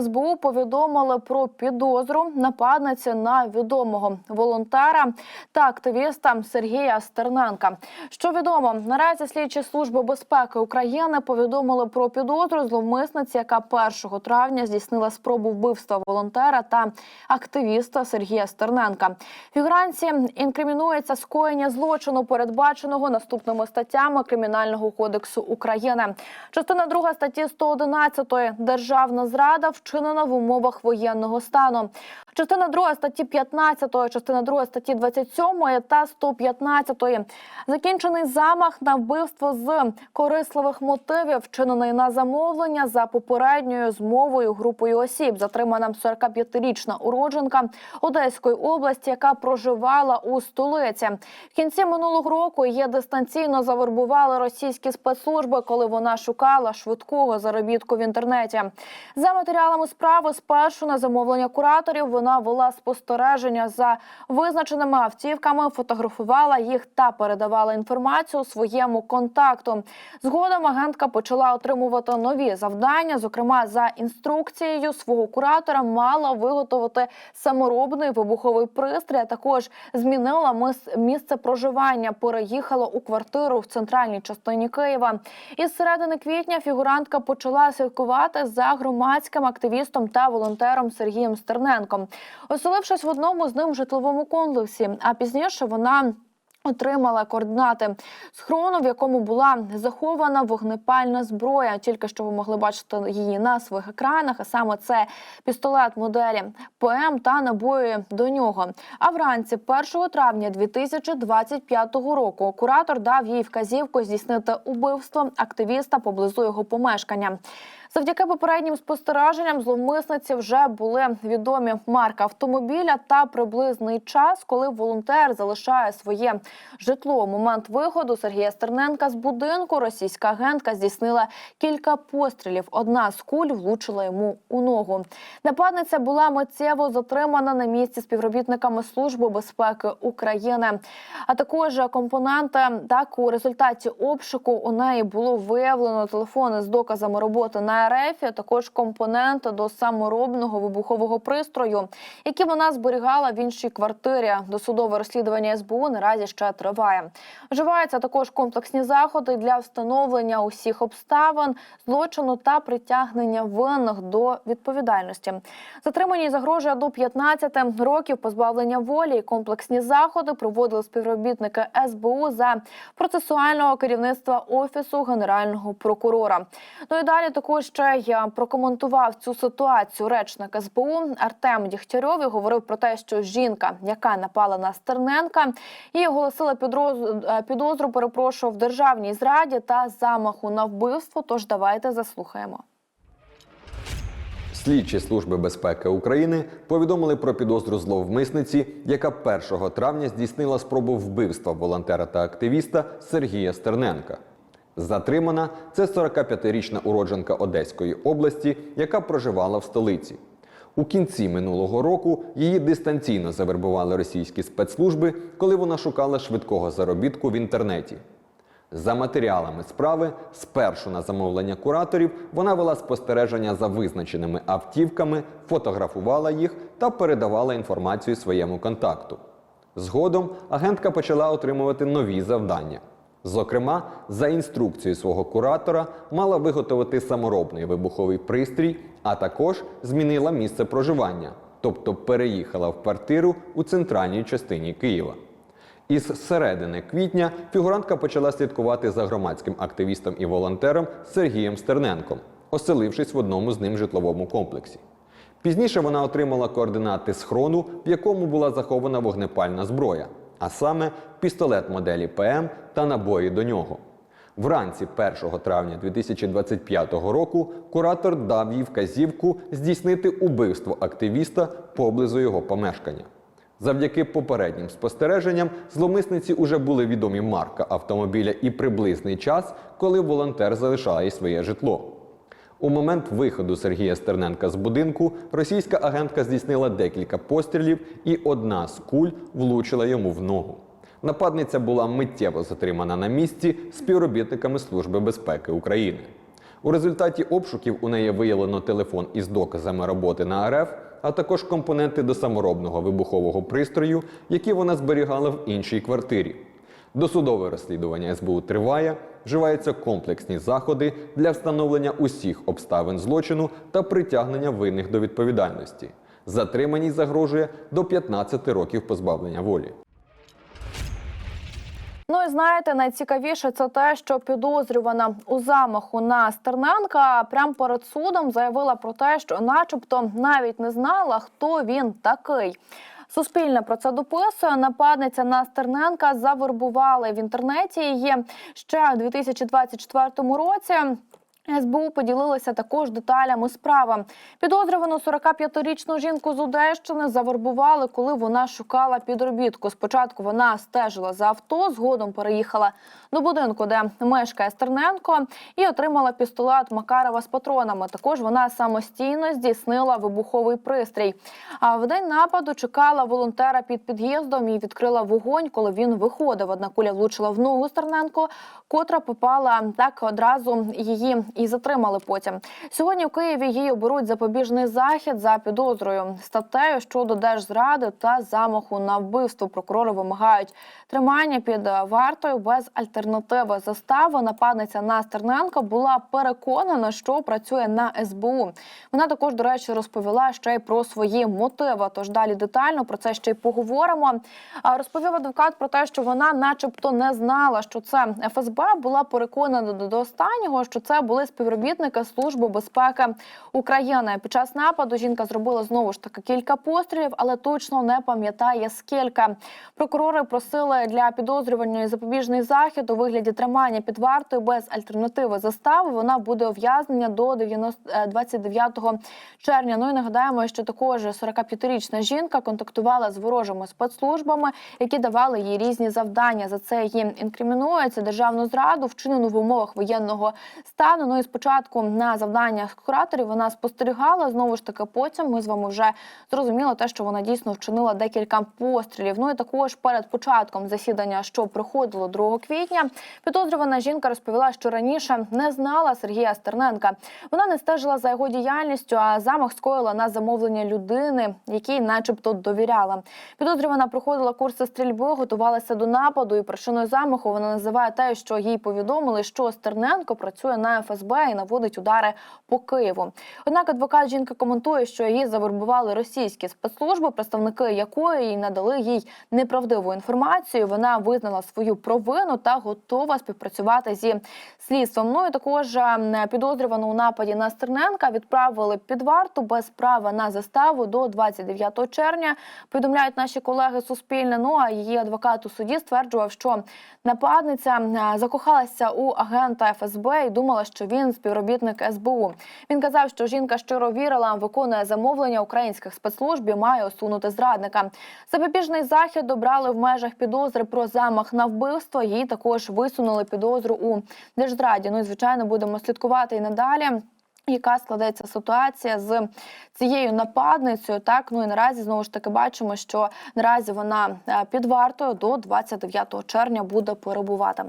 СБУ повідомили про підозру нападниці на відомого волонтера та активіста Сергія Стерненка. Що відомо, наразі слідчі служби безпеки України повідомили про підозру зловмисниці, яка 1 травня здійснила спробу вбивства волонтера та активіста Сергія Стерненка. Фігуранці інкримінується скоєння злочину, передбаченого наступними статтями Кримінального кодексу України. Частина 2 статті 111 державна зрада вчинена в умовах воєнного стану. Частина 2 статті 15, частина 2 статті 27 та 115. Закінчений замах на вбивство з корисливих мотивів, вчинений на замовлення за попередньою змовою групою осіб. Затримана 45-річна уродженка Одеської області, яка проживала у столиці. В кінці минулого року її дистанційно завербували російські спецслужби, коли вона шукала швидкого заробітку в інтернеті. За матеріалами справи, спершу на замовлення кураторів вона вела спостереження за визначеними автівками, фотографувала їх та передавала інформацію своєму контакту. Згодом агентка почала отримувати нові завдання. Зокрема, за інструкцією свого куратора мала виготовити саморобний вибуховий пристрій. а Також змінила місце проживання. Переїхала у квартиру в центральній частині Києва. Із середини квітня фігурантка почала слідкувати за громадським активістом та волонтером Сергієм Стерненком, оселившись в одному з ним житловому комплексі. А пізніше вона. Отримала координати схрону, в якому була захована вогнепальна зброя. Тільки що ви могли бачити її на своїх екранах. А саме це пістолет моделі ПМ та набої до нього. А вранці 1 травня 2025 року куратор дав їй вказівку здійснити убивство активіста поблизу його помешкання. Завдяки попереднім спостереженням зловмисниці вже були відомі марка автомобіля та приблизний час, коли волонтер залишає своє житло. У момент виходу Сергія Стерненка з будинку російська агентка здійснила кілька пострілів. Одна з куль влучила йому у ногу. Нападниця була миттєво затримана на місці співробітниками Служби безпеки України. А також компоненти так у результаті обшуку у неї було виявлено телефони з доказами роботи на РФ, а також компоненти до саморобного вибухового пристрою, які вона зберігала в іншій квартирі. Досудове розслідування СБУ наразі ще триває. Вживаються також комплексні заходи для встановлення усіх обставин злочину та притягнення винних до відповідальності. Затримані загрожує до 15 років позбавлення волі. Комплексні заходи проводили співробітники СБУ за процесуального керівництва офісу генерального прокурора. Ну і далі також ще я прокоментував цю ситуацію. Речник СБУ Артем Дігтярьов і говорив про те, що жінка, яка напала на Стерненка, і оголосила підозру, е, перепрошую в державній зраді та замаху на вбивство. Тож давайте заслухаємо. Слідчі служби безпеки України повідомили про підозру зловмисниці, яка 1 травня здійснила спробу вбивства волонтера та активіста Сергія Стерненка. Затримана це 45-річна уродженка Одеської області, яка проживала в столиці. У кінці минулого року її дистанційно завербували російські спецслужби, коли вона шукала швидкого заробітку в інтернеті. За матеріалами справи, спершу на замовлення кураторів, вона вела спостереження за визначеними автівками, фотографувала їх та передавала інформацію своєму контакту. Згодом агентка почала отримувати нові завдання. Зокрема, за інструкцією свого куратора мала виготовити саморобний вибуховий пристрій, а також змінила місце проживання, тобто переїхала в квартиру у центральній частині Києва. Із середини квітня фігурантка почала слідкувати за громадським активістом і волонтером Сергієм Стерненком, оселившись в одному з ним житловому комплексі. Пізніше вона отримала координати схрону, в якому була захована вогнепальна зброя, а саме пістолет моделі ПМ та набої до нього. Вранці 1 травня 2025 року куратор дав їй вказівку здійснити убивство активіста поблизу його помешкання. Завдяки попереднім спостереженням зловмисниці уже були відомі марка автомобіля і приблизний час, коли волонтер залишає своє житло. У момент виходу Сергія Стерненка з будинку російська агентка здійснила декілька пострілів, і одна з куль влучила йому в ногу. Нападниця була миттєво затримана на місці співробітниками Служби безпеки України. У результаті обшуків у неї виявлено телефон із доказами роботи на РФ, а також компоненти до саморобного вибухового пристрою, які вона зберігала в іншій квартирі. Досудове розслідування СБУ триває, вживаються комплексні заходи для встановлення усіх обставин злочину та притягнення винних до відповідальності. Затриманій загрожує до 15 років позбавлення волі. Ну і знаєте, найцікавіше це те, що підозрювана у замаху на Стерненка прямо перед судом заявила про те, що, начебто, навіть не знала, хто він такий. Суспільне про це дописує. Нападниця на Стерненка завербували в інтернеті її ще у 2024 році. СБУ поділилися також деталями справи. Підозрювану 45-річну жінку з Одещини завербували, коли вона шукала підробітку. Спочатку вона стежила за авто, згодом переїхала до будинку, де мешкає Стерненко, і отримала пістолет Макарова з патронами. Також вона самостійно здійснила вибуховий пристрій. А в день нападу чекала волонтера під під'їздом і відкрила вогонь, коли він виходив. Одна куля влучила в ногу Стерненко, котра попала так одразу її і затримали потім. Сьогодні в Києві її оберуть запобіжний захід за підозрою статтею щодо держзради та замаху на вбивство. Прокурори вимагають тримання під вартою без альтернативи. Застава нападниця на Стерненко була переконана, що працює на СБУ. Вона також, до речі, розповіла ще й про свої мотиви. Тож далі детально про це ще й поговоримо. Розповів адвокат про те, що вона, начебто, не знала, що це ФСБ, була переконана до останнього, що це були співробітники Служби безпеки України. Під час нападу жінка зробила знову ж таки кілька пострілів, але точно не пам'ятає скільки. Прокурори просили для підозрюваної запобіжний захід у вигляді тримання під вартою без альтернативи застави. Вона буде ув'язнення до 90, е, 29 червня. Ну і нагадаємо, що також 45-річна жінка контактувала з ворожими спецслужбами, які давали їй різні завдання. За це їм інкримінується державну зраду, вчинену в умовах воєнного стану. Ну і спочатку на завданнях кураторів вона спостерігала. Знову ж таки, потім ми з вами вже зрозуміли те, що вона дійсно вчинила декілька пострілів. Ну і також перед початком засідання, що проходило 2 квітня, підозрювана жінка розповіла, що раніше не знала Сергія Стерненка. Вона не стежила за його діяльністю, а замах скоїла на замовлення людини, якій, начебто, довіряла. Підозрювана проходила курси стрільби, готувалася до нападу. І причиною замаху вона називає те, що їй повідомили, що Стерненко працює на ФСБ і наводить удари по Києву. Однак адвокат жінки коментує, що її завербували російські спецслужби, представники якої надали їй неправдиву інформацію. Вона визнала свою провину та готова співпрацювати зі слідством. Ну і також е, підозрювану у нападі на Стерненка відправили під варту без права на заставу до 29 червня. Повідомляють наші колеги Суспільне. Ну а її адвокат у суді стверджував, що нападниця е, закохалася у агента ФСБ і думала, що він співробітник СБУ. Він казав, що жінка щиро вірила, виконує замовлення українських спецслужб і має усунути зрадника. Запобіжний захід обрали в межах підозри про замах на вбивство. Їй також висунули підозру у держзраді. Ну і звичайно будемо слідкувати і надалі. Яка складеться ситуація з цією нападницею? Так ну і наразі знову ж таки бачимо, що наразі вона е, під вартою до 29 червня буде перебувати.